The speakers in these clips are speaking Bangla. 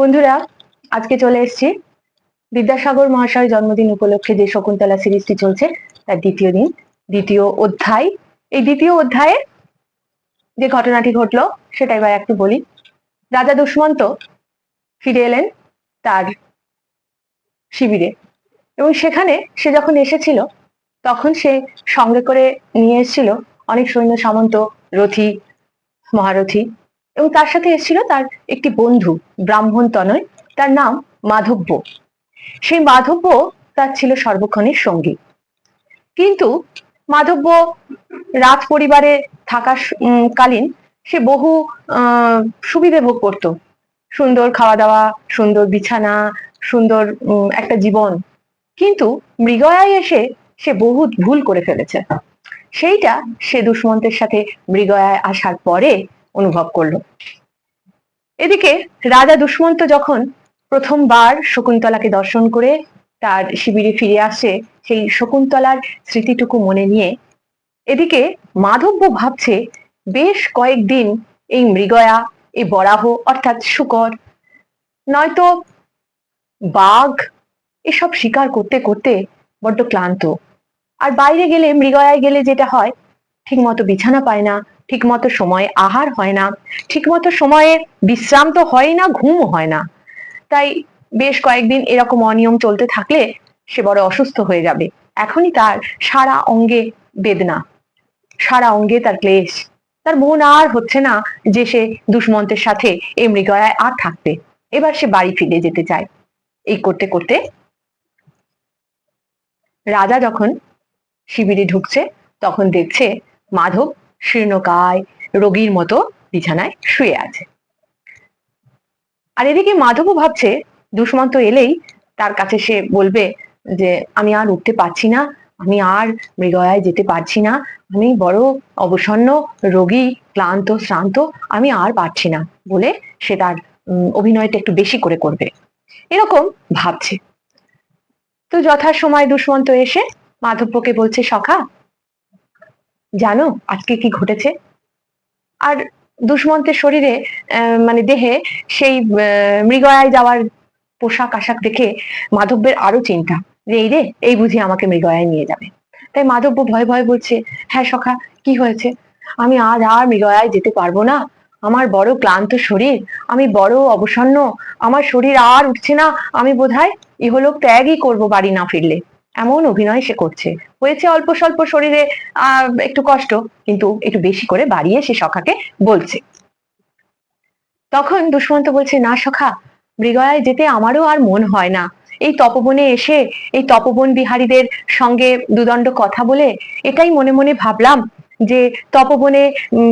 বন্ধুরা, আজকে চলে এসেছি। বিদ্যাসাগর মহাশয় জন্মদিন উপলক্ষে যে শকুন্তলা সিরিজটি চলছে, তার দ্বিতীয় দিন, দ্বিতীয় অধ্যায়। এই দ্বিতীয় অধ্যায়ে যে ঘটনাটি ঘটলো সেটা এবার একটু বলি। রাজা দুষ্মন্ত ফিরে এলেন তার শিবিরে এবং সেখানে সে যখন এসেছিল, তখন সে সঙ্গে করে নিয়ে এসেছিল অনেক সৈন্য সামন্ত রথী, মহারথী। এবং তার সাথে এসেছিল তার একটি বন্ধু, ব্রাহ্মণ তনয়। তার নাম মাধব্য। সেই মাধব্য তার ছিল সর্বক্ষণের সঙ্গী। কিন্তু মাধব্য রাজ পরিবারে থাকা কালীন সে বহু সুবিধে ভোগ করত। সুন্দর খাওয়া দাওয়া সুন্দর বিছানা, সুন্দর একটা জীবন। কিন্তু মৃগয়ায় এসে সে বহু ভুল করে ফেলেছে। সেইটা সে দুষ্মন্তের সাথে মৃগয়ায় আসার পরে অনুভব করল। এদিকে রাজা দুষ্মন্ত যখন প্রথমবার শকুন্তলাকে দর্শন করে তার শিবিরে ফিরে আসে, সেই শকুন্তলার স্মৃতিটুকু মনে নিয়ে এদিকে মাধব্য ভাবছে, বেশ কয়েকদিন এই মৃগয়া এই বরাহ, অর্থাৎ শুকর, নয়তো বাঘ, এসব শিকার করতে করতে বড্ড ক্লান্ত। আর বাইরে গেলে, মৃগয়ায় গেলে যেটা হয় ঠিক মতো বিছানা পায় না ঠিক মতো সময়ে আহার হয় না ঠিক মতো সময়ে বিশ্রাম তো হয় না ঘুম হয় না। তাই বেশ কয়েকদিন এরকম অনিয়ম চলতে থাকলে সে বড় অসুস্থ হয়ে যাবে। এখনই তার সারা অঙ্গে বেদনা, সারা অঙ্গে তার ক্লেশ। তার মন আর হচ্ছে না যে সে দুষ্মন্তের সাথে এই মৃগয়ায় আর থাকবে। এবার সে বাড়ি ফিরে যেতে চায়। এই করতে করতে রাজা যখন শিবিরে ঢুকছে, তখন দেখছে মাধব শীর্ণকায় রোগীর মতো বিছানায় শুয়ে আছে। আর এদিকে মাধবও ভাবছে, দুষ্মন্ত এলেই তার কাছে সে বলবে যে, আমি আর উঠতে পারছি না, আমি আর মৃগয়ায় যেতে পারছি না, আমি বড় অবসন্ন রোগী, ক্লান্ত, শ্রান্ত, আমি আর পারছি না বলে সে তার অভিনয়টা একটু বেশি করে করবে। এরকম ভাবছে। তো যথা সময় দুষ্মন্ত এসে মাধব্যকে বলছে, সখা জানো আজকে কি ঘটেছে? আর দুষ্মন্তের শরীরে মানে দেহে সেই মৃগয়ায় যাওয়ার পোশাক আশাক দেখে মাধব্যের আরও চিন্তা। যে এই রে, এই বুঝি আমাকে মৃগয়ায় নিয়ে যাবে। তাই মাধব্য ভয় ভয় বলছে হ্যাঁ সখা, কি হয়েছে? আমি আজ আর মৃগয়ায় যেতে পারব না। আমার বড় ক্লান্ত শরীর, আমি বড় অবসন্ন, আমার শরীর আর উঠছে না। আমি বোধহয় ইহলোক ত্যাগই করব বাড়ি না ফিরলে। এমন অভিনয় সে করছে। হয়েছে অল্প স্বল্প শরীরে একটু কষ্ট, কিন্তু একটু বেশি করে বাড়িয়ে সে সখাকে বলছে। তখন দুষ্মন্ত বলছে, না সখা, মৃগয়ায় যেতে আমারও আর মন হয় না। এই তপবনে এসে, এই তপবন বিহারীদের সঙ্গে দুদণ্ড কথা বলে, এটাই মনে মনে ভাবলাম যে তপবনে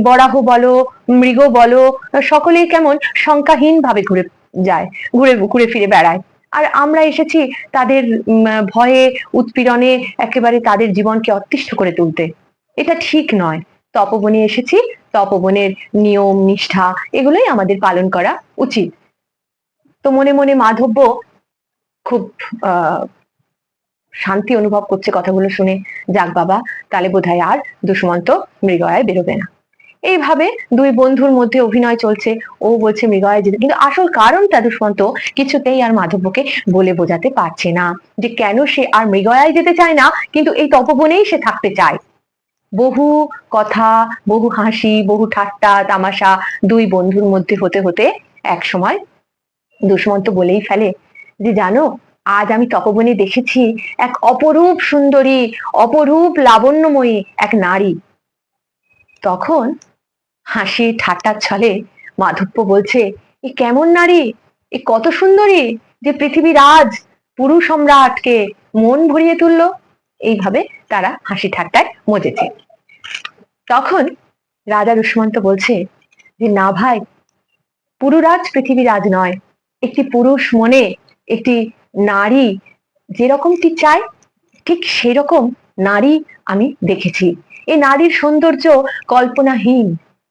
বরাহ বলো, মৃগ বলো, সকলেই কেমন শঙ্কাহীন ভাবে ঘুরে যায়, ঘুরে ঘুরে ফিরে বেড়ায়। আর আমরা এসেছি তাদের ভয়ে, উৎপীড়নে একেবারে তাদের জীবনকে অতিষ্ঠ করে তুলতে। এটা ঠিক নয়। তপবনে এসেছি। তপবনের নিয়ম, নিষ্ঠা, এগুলোই আমাদের পালন করা উচিত। তো মনে মনে মাধব্য খুব শান্তি অনুভব করছে কথাগুলো শুনে। যাক বাবা, তাহলে বোধহয় আর দুষ্মন্ত মৃগয়ায় বেরোবে না। এইভাবে দুই বন্ধুর মধ্যে অভিনয় চলছে। ও বলছে মৃগয় যেতে কিন্তু আসল কারণটা দুষ্মন্ত কিছুতেই আর মাধব্যকে বলে বোঝাতে পারছে না যে কেন সে আর মৃগয়ায় যেতে চায় না, কিন্তু এই তপবনেই সে থাকতে চায়। বহু কথা, বহু হাসি, বহু ঠাট্টা, তামাশা দুই বন্ধুর মধ্যে হতে হতে এক সময় দুষ্মন্ত বলেই ফেলে যে, জানো, আজ আমি তপবনে দেখেছি এক অপরূপ সুন্দরী, অপরূপ লাবণ্যময়ী এক নারী। তখন হাসি ঠাট্টার ছলে মাধব্য বলছে, এ কেমন নারী? এ কত সুন্দরী যে পৃথিবী রাজ পুরুষ সম্রাটকে মন ভরিয়ে তুলল। এইভাবে তারা হাসি ঠাট্টায় মজেছে। তখন রাজা দুষ্মন্ত বলছে যে, না ভাই পুরুরাজ পৃথিবী রাজ নয়। একটি পুরুষ মনে একটি নারী যেরকমটি চায়, ঠিক সেরকম নারী আমি দেখেছি। এই নারীর সৌন্দর্য কল্পনাহীন।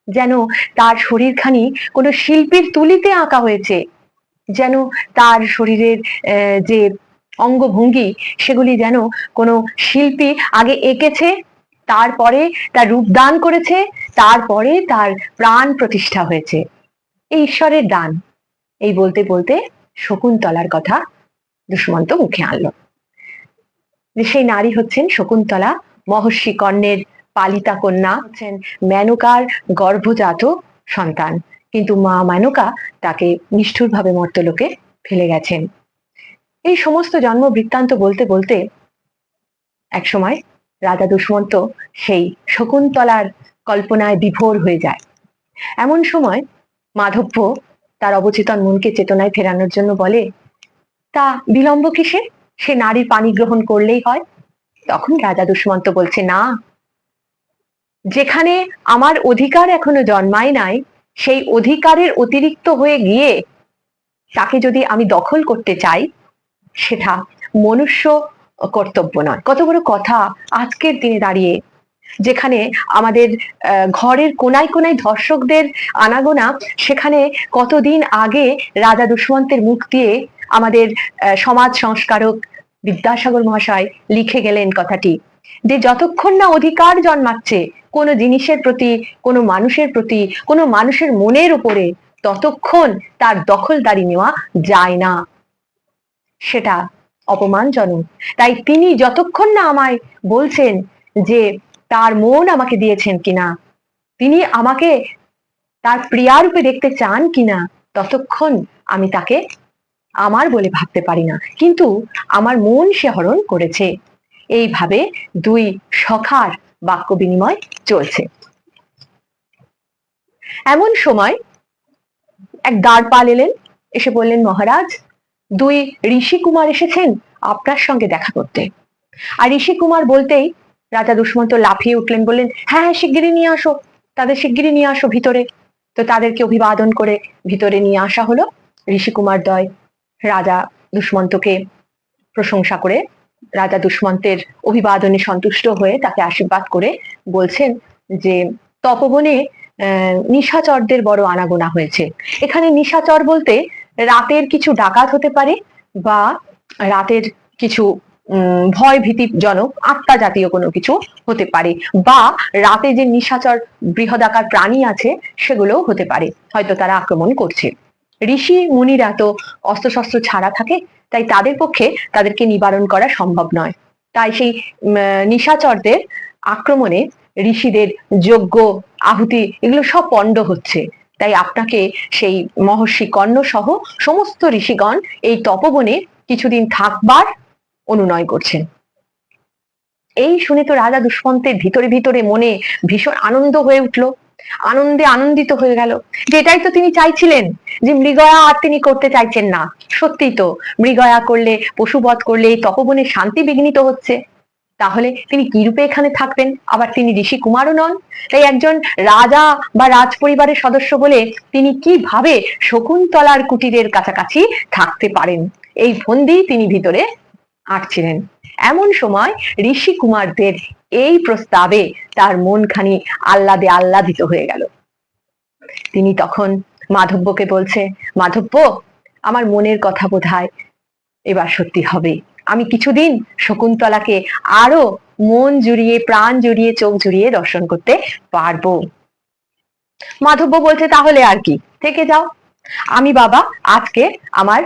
যেন তার শরীরখানি কোনো শিল্পীর তুলিতে আঁকা হয়েছে, যেন তার শরীরের যে অঙ্গভঙ্গি সেগুলি যেন কোনো শিল্পী আগে এঁকেছে, তারপরে তার রূপদান করেছে, তারপরে তার প্রাণ প্রতিষ্ঠা হয়েছে। এই ঈশ্বরের দান, এই বলতে বলতে শকুন্তলার কথা দুষ্মন্ত মুখে আনলো। যে সেই নারী হচ্ছেন শকুন্তলা মহর্ষি কর্ণের পালিতা কন্যা হচ্ছেন মেনকার গর্ভজাত সন্তান। কিন্তু মা মেনকা তাকে নিষ্ঠুরভাবে মর্তলোকে ফেলে গেছেন। এই সমস্ত জন্ম বৃত্তান্ত বলতে বলতে এক সময় রাজা দুষ্মন্ত সেই শকুন্তলার কল্পনায় বিভোর হয়ে যায়। এমন সময় মাধব্য তার অবচেতন মনকে চেতনায় ফেরানোর জন্য বলে, তা বিলম্ব কিসে? সে নারীর পানি গ্রহণ করলেই হয়? তখন রাজা দুষ্মন্ত বলছে, না যেখানে আমার অধিকার এখনও জন্মায় নাই, সেই অধিকারের অতিরিক্ত হয়ে গিয়ে তাকে যদি আমি দখল করতে চাই, সেটা মনুষ্য কর্তব্য নয়। কত বড় কথা আজকের দিনে দাঁড়িয়ে, যেখানে আমাদের ঘরের কোনায় কোনায় ধর্ষকদের আনাগোনা, সেখানে কতদিন আগে রাজা দুষ্মন্তের মুখ দিয়ে আমাদের সমাজ সংস্কারক বিদ্যাসাগর মহাশয় লিখে গেলেন কথাটি। যে যতক্ষণ না অধিকার জন্মাচ্ছে কোনো জিনিসের প্রতি, কোনো মানুষের প্রতি, কোনো মানুষের মনের উপরে, ততক্ষণ তার দখলদারি নেওয়া যায় না। সেটা অপমানজনক। তাই তিনি যতক্ষণ না আমায় বলছেন যে তার মন আমাকে দিয়েছেন কিনা, তিনি আমাকে তার প্রিয়ারূপে দেখতে চান কিনা, ততক্ষণ আমি তাকে আমার বলে ভাবতে পারি না। কিন্তু আমার মন সে হরণ করেছে। এইভাবে দুই সখার বাক্য বিনিময় চলছে। এমন সময় এক দ্বারপাল এলেন, এসে বললেন, মহারাজ, দুই ঋষি কুমার এসেছেন আপনার সঙ্গে দেখা করতে। আর ঋষি কুমার বলতেই রাজা দুষ্মন্ত লাফিয়ে উঠলেন, বললেন হ্যাঁ হ্যাঁ শিগগিরই নিয়ে আসো, তাদের শিগগিরই নিয়ে আসো ভিতরে। তো তাদেরকে অভিবাদন করে ভিতরে নিয়ে আসা হলো ঋষি কুমার দয়। রাজা দুষ্মন্তকে প্রশংসা করে রাজা দুষ্মন্তের অভিবাদনে সন্তুষ্ট হয়ে তাকে আশীর্বাদ করে বলছেন যে, তপবনে নিশাচরদের বড় আনাগোনা হয়েছে। এখানে নিশাচর বলতে রাতের কিছু ডাকাত হতে পারে বা রাতের কিছু ভয় ভীতিজনক আত্মা জাতীয় কোনো কিছু হতে পারে বা রাতে যে নিশাচর বৃহদাকার প্রাণী আছে সেগুলোও হতে পারে। হয়তো তারা আক্রমণ করছে। ঋষি, মুনিরা তো অস্ত্রশস্ত্র ছাড়া থাকে তাই তাদের পক্ষে তাদেরকে নিবারণ করা সম্ভব নয়। তাই সেই নিশাচরদের আক্রমণে ঋষিদের যজ্ঞ, আহুতি এগুলো সব পণ্ড হচ্ছে। তাই আপনাকে সেই মহর্ষি কর্ণ সহ সমস্ত ঋষিগণ এই তপবনে কিছুদিন থাকবার অনুনয় করছেন। এই শুনে তো রাজা দুষ্মন্তের ভিতরে ভিতরে মনে ভীষণ আনন্দ হয়ে উঠল। আনন্দে আনন্দিত হয়ে গেল। যে এটাই তো তিনি চাইছিলেন, যে মৃগয়া আর তিনি করতে চাইছেন না। সত্যি তো, মৃগয়া করলে, পশুবধ করলে এই তপবনে শান্তি বিঘ্নিত হচ্ছে। তাহলে তিনি কি রূপে এখানে থাকবেন? আবার তিনি ঋষি কুমারও নন। তাই একজন রাজা বা রাজ পরিবারের সদস্য বলে তিনি কীভাবে শকুন্তলার কুটিরের কাছাকাছি থাকতে পারেন? এই ফন্দি তিনি ভিতরে আটছিলেন এমন সময় ঋষি কুমারদের এই প্রস্তাবে তার মনখানি আহ্লাদে আহ্লাদিত হয়ে গেল। তিনি তখন মাধব্যকে বলছে, মাধব্য, আমার মনের কথা বোধহয় এবার সত্যি হবে। আমি কিছুদিন শকুন্তলাকে আরও মন জুড়িয়ে, প্রাণ জুড়িয়ে, চোখ জুড়িয়ে দর্শন করতে পারব। মাধব্য বলছে, তাহলে আর কি, থেকে যাও। আমি বাবা, আজকে আমার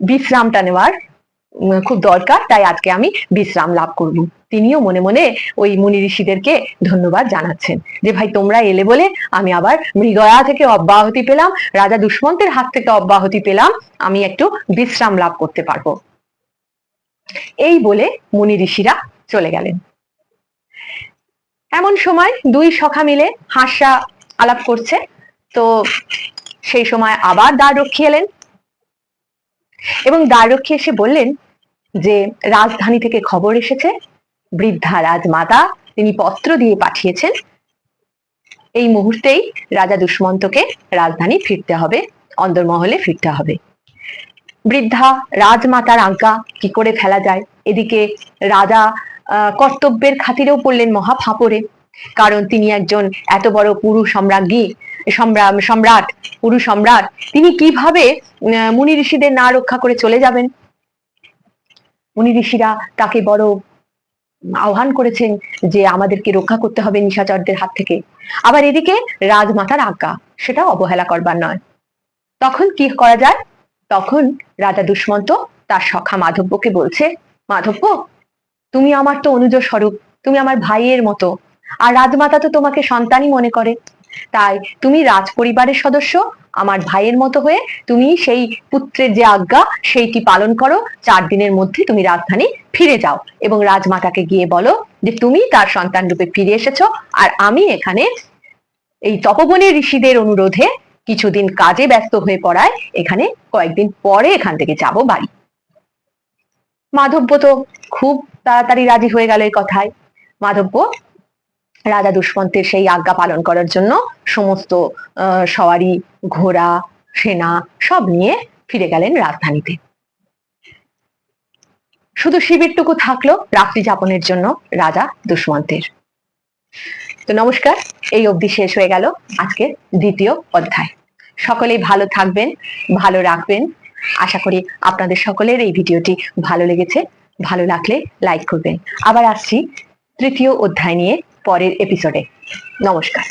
বিশ্রামটা নেওয়ার খুব দরকার, তাই আজকে আমি বিশ্রাম লাভ করব। তিনিও মনে মনে ওই মুনি ঋষিদেরকে ধন্যবাদ জানাচ্ছেন যে, ভাই, তোমরা এলে বলে আমি আবার মৃগয়া থেকে অব্যাহতি পেলাম, রাজা দুষ্মন্তের হাত থেকে অব্যাহতি পেলাম, আমি একটু বিশ্রাম লাভ করতে পারব। এই বলে মুনি ঋষিরা চলে গেলেন। এমন সময় দুই সখা মিলে হাসা আলাপ করছে, তো সেই সময় আবার দ্বাররক্ষী এলেন। এবং দ্বাররক্ষী এসে বললেন যে রাজধানী থেকে খবর এসেছে, বৃদ্ধা রাজমাতা তিনি পত্র দিয়ে পাঠিয়েছেন, এই মুহূর্তেই রাজা দুষ্মন্তকে রাজধানী ফিরতে হবে, অন্দরমহলে ফিরতে হবে। বৃদ্ধা রাজমাতার আজ্ঞা কি করে ফেলা যায়? এদিকে রাজা কর্তব্যের খাতিরেও পড়লেন মহা ফাঁপড়ে কারণ তিনি একজন এত বড় পুরুষ সম্রাজ্ঞী সম্রা- সম্রাট পুরুষ সম্রাট, তিনি কীভাবে মুনি ঋষিদের না রক্ষা করে চলে যাবেন? মুনি ঋষিরা তাকে বড় আহ্বান করেছেন যে আমাদেরকে রক্ষা করতে হবে নিশাচরদের হাত থেকে। আবার এদিকে রাজমাতার আজ্ঞা সেটা অবহেলা করবার নয়। তখন কি করা যায়? তখন রাজা দুষ্মন্ত তার সখা মাধব্যকে বলছে, মাধব্য, তুমি আমার তো অনুজ স্বরূপ তুমি আমার ভাইয়ের মতো। আর রাজমাতা তো তোমাকে সন্তানই মনে করে। তাই তুমি রাজ পরিবারের সদস্য, আমার ভাইয়ের মতো হয়ে তুমি সেই পুত্রের যে আজ্ঞা, সেইটি পালন করো। চার দিনের মধ্যে তুমি রাজধানী ফিরে যাও এবং রাজমাতাকে গিয়ে বলো যে তুমি তার সন্তান রূপে ফিরে এসেছ আর আমি এখানে এই তপবনের ঋষিদের অনুরোধে কিছুদিন কাজে ব্যস্ত হয়ে পড়ায় এখানে কয়েকদিন পরে এখান থেকে যাব বাড়ি। মাধব্য তো খুব তাড়াতাড়ি রাজি হয়ে গেল এই কথায়। মাধব্য রাজা দুষ্মন্তের সেই আজ্ঞা পালন করার জন্য সমস্ত সওয়ারি, ঘোড়া, সেনা সব নিয়ে ফিরে গেলেন রাজধানীতে। শুধু শিবিরটুকু থাকল রাত্রি যাপনের জন্য রাজা দুষ্মন্তের তো নমস্কার, এই অবধি শেষ হয়ে গেল আজকের দ্বিতীয় অধ্যায়। সকলেই ভালো থাকবেন, ভালো রাখবেন। আশা করি আপনাদের সকলের এই ভিডিওটি ভালো লেগেছে। ভালো লাগলে লাইক করবেন। আবার আসছি তৃতীয় অধ্যায় নিয়ে। পরের এপিসোডে নমস্কার।